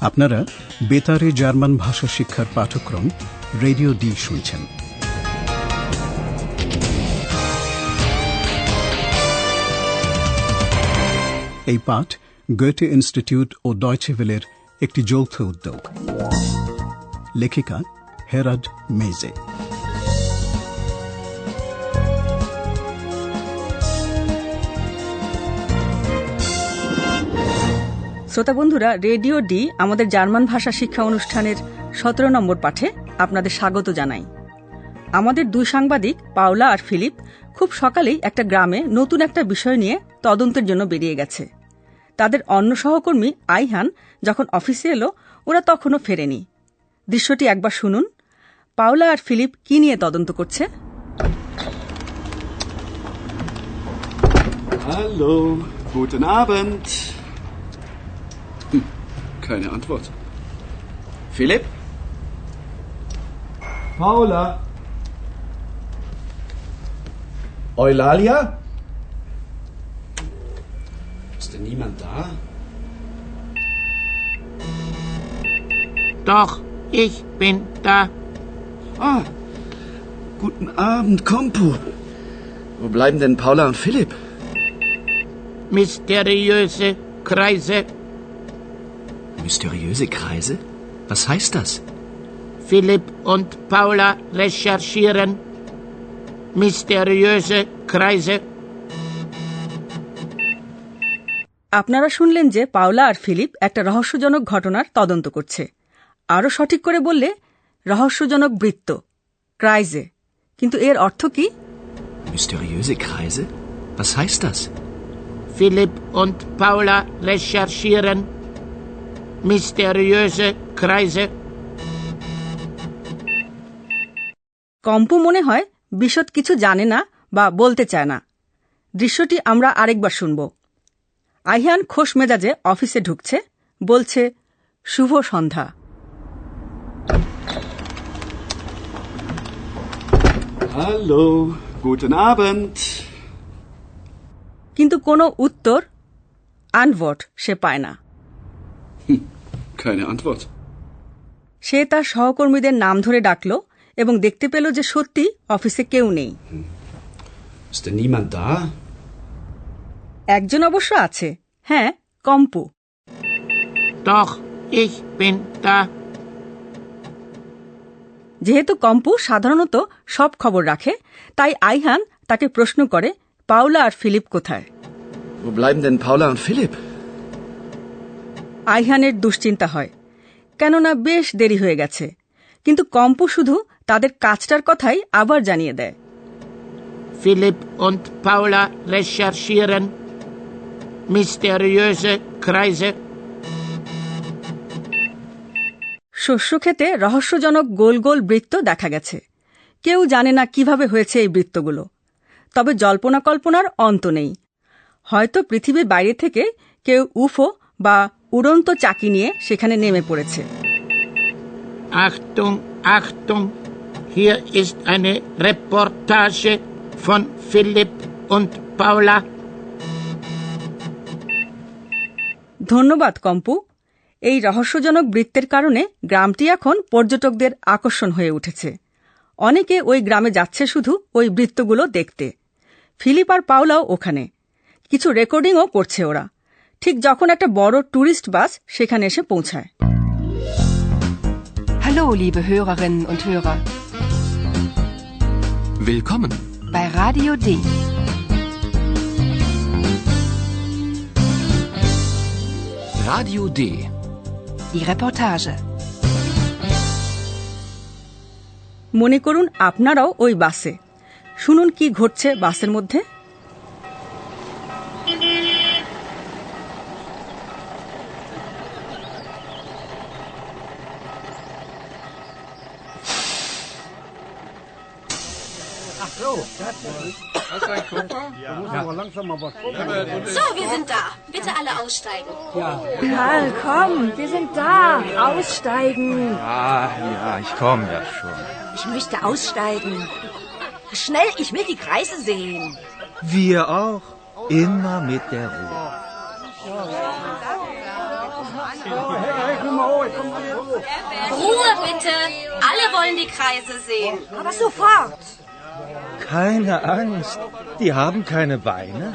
আপনারা বেতারে জার্মান ভাষা শিক্ষার পাঠক্রম রেডিও ডি শুনছেন। এই পাঠ গোয়েটে ইনস্টিটিউট ও ডয়চেভেলের একটি যৌথ উদ্যোগ। লেখিকা হেরাড মেজে শ্রোতা বন্ধুরা রেডিও ডি আমাদের জার্মান ভাষা শিক্ষা অনুষ্ঠানের সতেরো নম্বর পাঠে আপনাদের স্বাগত জানাই। আমাদের দুই সাংবাদিক পাওলা আর ফিলিপ খুব সকালেই একটা গ্রামে নতুন একটা বিষয় নিয়ে তদন্তের জন্য বেরিয়ে গেছে। তাদের অন্য সহকর্মী আইহান যখন অফিসে এলো ওরা তখনও ফেরেনি। দৃশ্যটি একবার শুনুন। পাওলা আর ফিলিপ কি নিয়ে তদন্ত করছে? Hallo, guten Abend. Keine Antwort. Philipp? Paula? Eulalia? Ist denn niemand da? Doch, ich bin da. Ah, guten Abend, Kompo. Wo bleiben denn Paula und Philipp? Mysteriöse Kreise. mysteriöse Kreise? Was heißt das? Philipp und Paula recherchieren mysteriöse Kreise. আপনারা শুনলেন যে পাওলা আর Philip একটা রহস্যজনক ঘটনার তদন্ত করছে আরও সঠিক করে বললে রহস্যজনক বৃত্ত ক্রাইজে কিন্তু এর অর্থ কি ফিলিপ পাওলা Mysteriöse Kreise. কম্পু মনে হয় বিশদ কিছু জানে না বা বলতে চায় না দৃশ্যটি আমরা আরেকবার শুনব আইহান খোশ মেজাজে অফিসে ঢুকছে বলছে শুভ সন্ধ্যা হ্যালো guten Abend. কিন্তু কোনো উত্তর আনভট সে পায় না Keine Antwort. সে তার সহকর্মীদের নাম ধরে ডাকল এবং দেখতে পেল যে সত্যি অফিসে কেউ নেই Ist denn niemand da? একজন অবশ্য আছে হ্যাঁ কম্পু Doch, ich bin da. যেহেতু কম্পু সাধারণত সব খবর রাখে তাই আইহান তাকে প্রশ্ন করে পাওলা আর ফিলিপ কোথায় Wo bleiben denn Paula und Philipp? আইহানের দুশ্চিন্তা হয়। কেননা বেশ দেরি হয়ে গেছে। কিন্তু কম্পু শুধু তাদের কাজটার কথাই আবার জানিয়ে দেয়। Philipp und Paula recherchieren. Mysteriöse Kreise. শস্যক্ষেতে রহস্যজনক গোল গোল বৃত্ত দেখা গেছে। কেউ জানে না কীভাবে হয়েছে এই বৃত্তগুলো। তবে জল্পনা কল্পনার অন্ত নেই। হয়তো পৃথিবীর বাইরে থেকে কেউ উফো বা উড়ন্ত চাকি নিয়ে সেখানে নেমে পড়েছে। Achtung, Achtung, hier ist eine Reportage von Philipp und Paula. ধন্যবাদ কম্পু। এই রহস্যজনক বৃত্তের কারণে গ্রামটি এখন পর্যটকদের আকর্ষণ হয়ে উঠেছে। অনেকে ওই গ্রামে যাচ্ছে শুধু ওই বৃত্তগুলো দেখতে। ফিলিপ আর পাওলাও ওখানে। কিছু রেকর্ডিংও করছে ওরা। ঠিক যখন একটা বড় ট্যুরিস্ট বাস সেখানে এসে পৌঁছায় Hallo, liebe Hörerinnen und Hörer, Willkommen. bei Radio D. Radio D. Die Reportage. মনে করুন আপনারাও ওই বাসে শুনুন কি ঘটছে বাসের মধ্যে So, wir sind da. Bitte alle aussteigen. Karl, komm, wir sind da. Aussteigen. Ah, ja, ich komme ja schon. Ich möchte aussteigen. Schnell, ich will die Kreise sehen. Wir auch. Immer mit der Ruhe. Ruhe bitte. Alle wollen die Kreise sehen. Aber sofort. Keine Angst. Die haben keine Beine.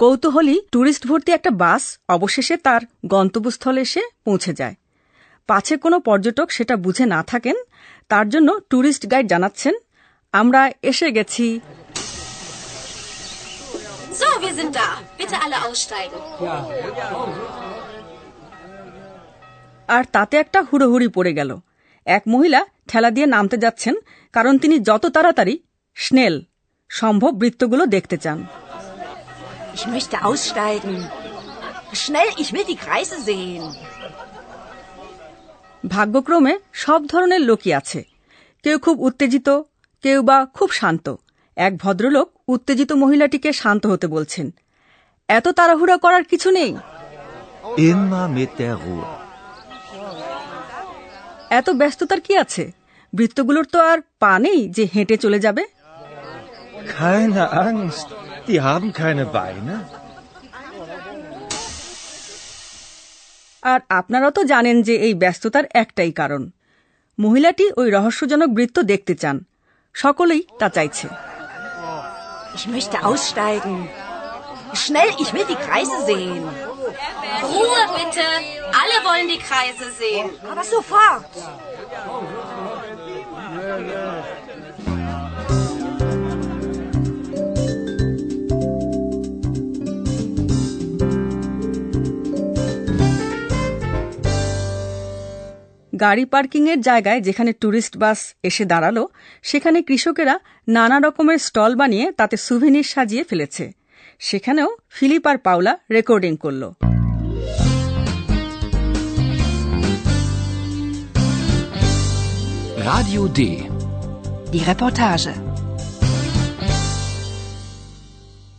কৌতূহলী tourist ভর্তি একটা বাস অবশেষে তার গন্তব্যস্থলে এসে পৌঁছে যায় পাছে কোনো পর্যটক সেটা বুঝে না থাকেন, তার জন্য ট্যুরিস্ট গাইড জানাচ্ছেন, আমরা এসে গেছি wir sind da. Bitte alle aussteigen. আর তাতে একটা হুড়োহুড়ি পড়ে গেল এক মহিলা ঠেলা দিয়ে নামতে যাচ্ছেন কারণ তিনি যত তাড়াতাড়ি স্নেল সম্ভব বৃত্তগুলো দেখতে চান Ich möchte aussteigen. Schnell, ich will die Kreise sehen. ভাগ্যক্রমে সব ধরনের লোকই আছে কেউ খুব উত্তেজিত কেউ বা খুব শান্ত এক ভদ্রলোক উত্তেজিত মহিলাটিকে শান্ত হতে বলছেন। এত তাড়াহুড়া করার কিছু নেই. এত ব্যস্ততার কি আছে? বৃত্তগুলোর তো আর পা নেই যে হেঁটে চলে যাবে. আর আপনারা তো জানেন যে এই ব্যস্ততার একটাই কারণ। মহিলাটি ওই রহস্যজনক বৃত্ত দেখতে চান। সকলেই তা চাইছে। Ich möchte aussteigen. Schnell, ich will die Kreise sehen. Ruhe bitte. Alle wollen die Kreise sehen. Aber sofort. গাড়ি পার্কিংয়ের জায়গায় যেখানে ট্যুরিস্ট বাস এসে দাঁড়াল সেখানে কৃষকেরা নানা রকমের স্টল বানিয়ে তাতে সুভেনির সাজিয়ে ফেলেছে সেখানেও ফিলিপ আর পাওলা রেকর্ডিং করল Radio D. Die Reportage.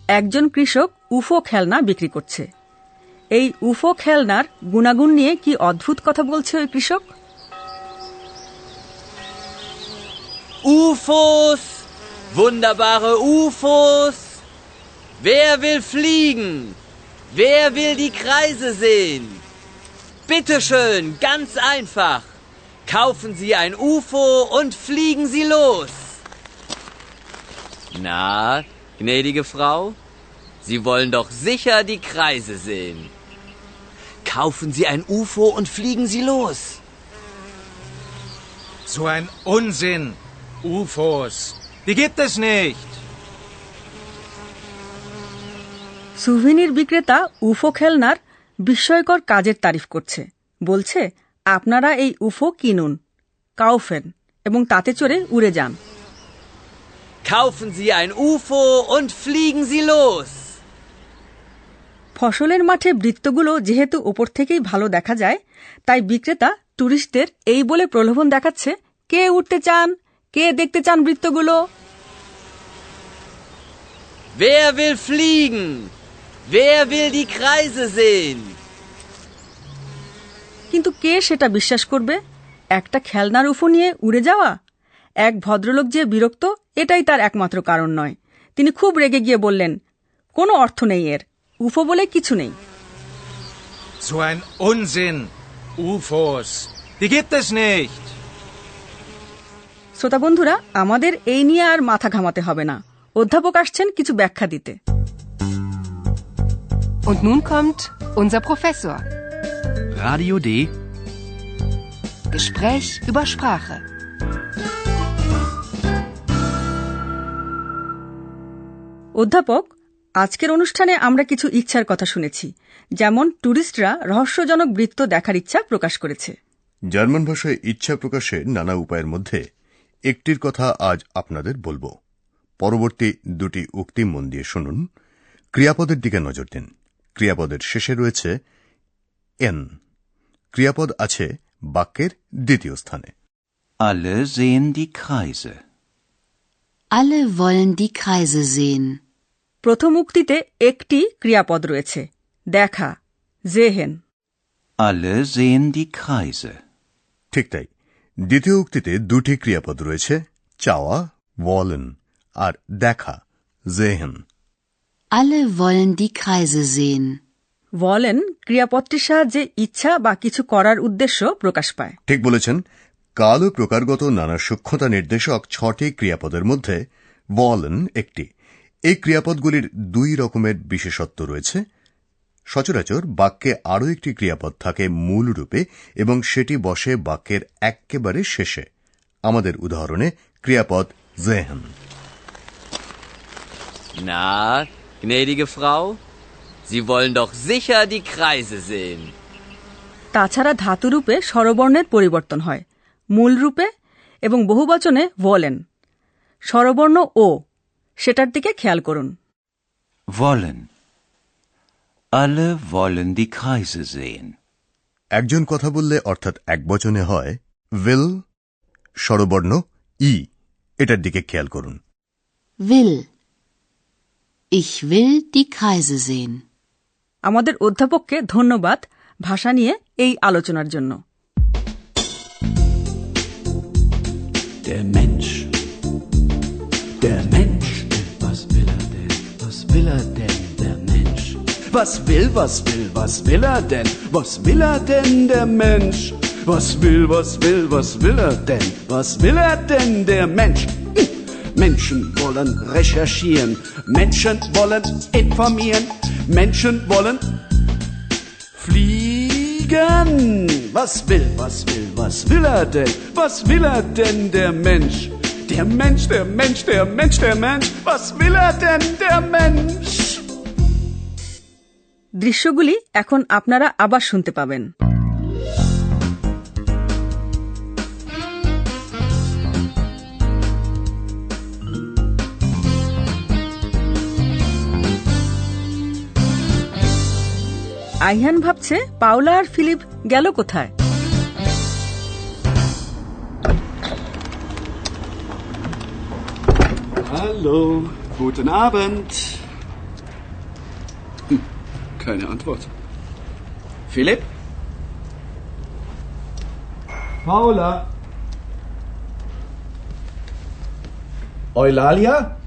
একজন কৃষক উফো খেলনা বিক্রি করছে এই উফো খেলনার গুণাগুণ নিয়ে কি অদ্ভুত কথা বলছে ওই কৃষক UFOs! Wunderbare UFOs! Wer will fliegen? Wer will die Kreise sehen? Bitte schön, ganz einfach. Kaufen Sie ein UFO und fliegen Sie los. Na, gnädige Frau, Sie wollen doch sicher die Kreise sehen. Kaufen Sie ein UFO und fliegen Sie los. So ein Unsinn. UFOs. Die gibt es nicht. সুভিনির বিক্রেতা উফো খেলনার বিস্ময়কর কাজের তারিফ করছে বলছে আপনারা এই উফো কিনুন কাউফেন এবং তাতে চড়ে উড়ে যান Kaufen Sie ein UFO und fliegen Sie los. ফসলের মাঠে বৃত্তগুলো যেহেতু ওপর থেকেই ভালো দেখা যায় তাই বিক্রেতা ট্যুরিস্টদের এই বলে প্রলোভন দেখাচ্ছে কে উঠতে চান কে দেখতে চান বৃত্তগুলো Wer will fliegen? Wer will die Kreise sehen? কিন্তু কে সেটা বিশ্বাস করবে একটা খেলনার উফো নিয়ে উড়ে যাওয়া এক ভদ্রলোক যে বিরক্ত এটাই তার একমাত্র কারণ নয় তিনি খুব রেগে গিয়ে বললেন কোনো অর্থ নেই এর উফো বলে কিছু নেই So ein Unsinn. UFOs. Die gibt es nicht. শ্রোতা বন্ধুরা আমাদের এই নিয়ে আর মাথা ঘামাতে হবে না অধ্যাপক আসছেন কিছু ব্যাখ্যা দিতে Und nun kommt unser Professor. Radio D. Gespräch über Sprache. অধ্যাপক আজকের অনুষ্ঠানে আমরা কিছু ইচ্ছার কথা শুনেছি যেমন ট্যুরিস্টরা রহস্যজনক বৃত্ত দেখার ইচ্ছা প্রকাশ করেছে জার্মান ভাষায় ইচ্ছা প্রকাশের নানা উপায়ের মধ্যে একটির কথা আজ আপনাদের বলব। পরবর্তী দুটি উক্তি মন দিয়ে শুনুন। ক্রিয়াপদের দিকে নজর দিন। ক্রিয়াপদের শেষে রয়েছে এন। ক্রিয়াপদ আছে বাক্যের দ্বিতীয় স্থানে। Alle sehen die Kreise. Alle wollen die Kreise sehen. প্রথম উক্তিতে একটি ক্রিয়াপদ রয়েছে। দেখা জেহেন। Alle sehen die Kreise. ঠিক তাই। দ্বিতীয় উক্তিতে দুটি ক্রিয়াপদ রয়েছে চাওয়া ওয়ালেন আর দেখা জেহেন Alle wollen die Kreise sehen. বলেন ক্রিয়াপদটির সাহায্যে ইচ্ছা বা কিছু করার উদ্দেশ্য প্রকাশ পায়। ঠিক বলেছেন কাল ও প্রকারগত নানা সূক্ষ্মতা নির্দেশক ছটি ক্রিয়াপদের মধ্যে ওয়ালেন একটি। এই ক্রিয়াপদগুলির দুই রকমের বিশেষত্ব রয়েছে সচরাচর বাক্যে আরও একটি ক্রিয়াপদ থাকে মূল রূপে এবং সেটি বসে বাক্যের এক্কেবারে শেষে আমাদের উদাহরণে ক্রিয়াপদ জেহেন Na, gnädige Frau, Sie wollen doch sicher die Kreise sehen. তাছাড়া ধাতুরূপে স্বরবর্ণের পরিবর্তন হয় মূল রূপে এবং বহুবচনে বলেন স্বরবর্ণ ও সেটার দিকে খেয়াল করুন Wollen. Alle wollen die Kreise sehen. একজন কথা বললে অর্থাৎ একবচনে হয় উইল স্বরবর্ণ ই এটার দিকে খেয়াল করুন Will. Ich will die Kreise sehen. আমাদের অধ্যাপককে ধন্যবাদ ভাষা নিয়ে এই আলোচনার জন্য Der Mensch. Der Mensch. Was will, was will, was will er denn? Was will er denn, der Mensch? Was will, was will, was will er denn? Was will er denn, der Mensch? Hm. Menschen wollen recherchieren. Menschen wollen informieren. Menschen wollen fliegen. Was will, was will, was will er denn? Was will er denn, der Mensch? Der Mensch, der Mensch, der Mensch, der Mensch. Was will er denn, der Mensch? দৃশ্যগুলি এখন আপনারা আবার শুনতে পাবেন Ayhan ভাবছে পাওলা আর Philip গেল কোথায় Hallo, guten Abend. Keine Antwort. Philipp? Paula? Eulalia?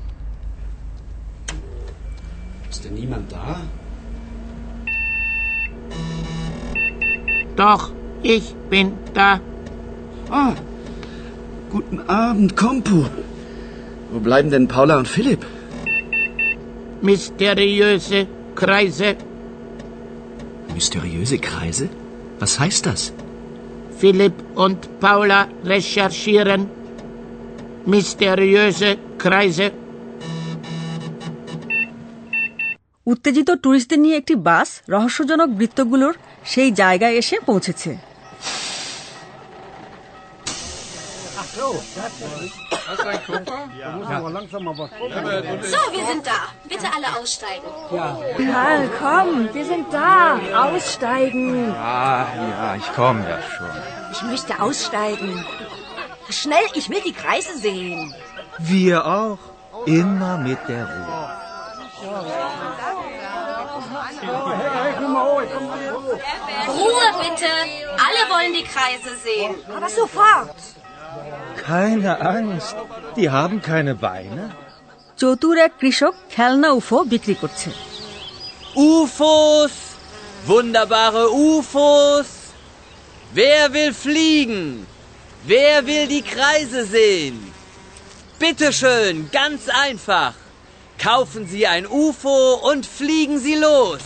Ist denn niemand da? Doch, ich bin da. Ah, guten Abend, Kompu. Wo bleiben denn Paula und Philipp? Mysteriöse Kreise. Mysteriöse Kreise? Was heißt das? Philipp und Paula recherchieren. Mysteriöse Kreise. উত্তেজিত ট্যুরিস্টদের নিয়ে একটি বাস রহস্যজনক বৃত্তগুলোর সেই জায়গায় এসে পৌঁছেছে So, wir sind da. Bitte alle aussteigen. Karl, komm, wir sind da. Aussteigen. Ah, ja, ich komme ja schon. Ich möchte aussteigen. Schnell, ich will die Kreise sehen. Wir auch. Immer mit der Ruhe. Ruhe bitte. Alle wollen die Kreise sehen. Aber sofort. Keine Angst. Die haben keine Beine. চতুর এক কৃষক খেলনা উফো বিক্রি করছে UFOs! Wunderbare UFOs! Wer will fliegen? Wer will die Kreise sehen? Bitteschön, ganz einfach. Kaufen Sie ein UFO und fliegen Sie los.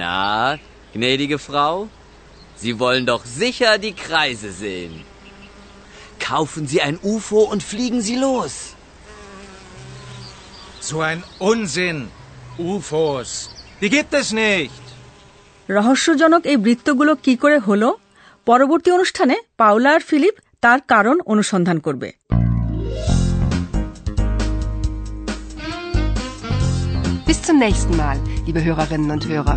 Na, gnädige Frau, Sie wollen doch sicher die Kreise sehen. Kaufen Sie ein UFO und fliegen Sie los. So ein Unsinn. UFOs. Die gibt es nicht. রহস্যজনক এই বৃত্তগুলো কি করে হলো পরবর্তী অনুষ্ঠানে পাওলা আর Philip তার কারণ অনুসন্ধান করবে Bis zum nächsten Mal, liebe Hörerinnen und Hörer.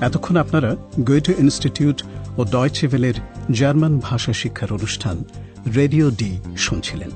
এতক্ষণ আপনারা গোয়েটে ইনস্টিটিউট ও ডয়চে ভেলের জার্মান ভাষা শিক্ষার অনুষ্ঠান রেডিও ডি শুনছিলেন.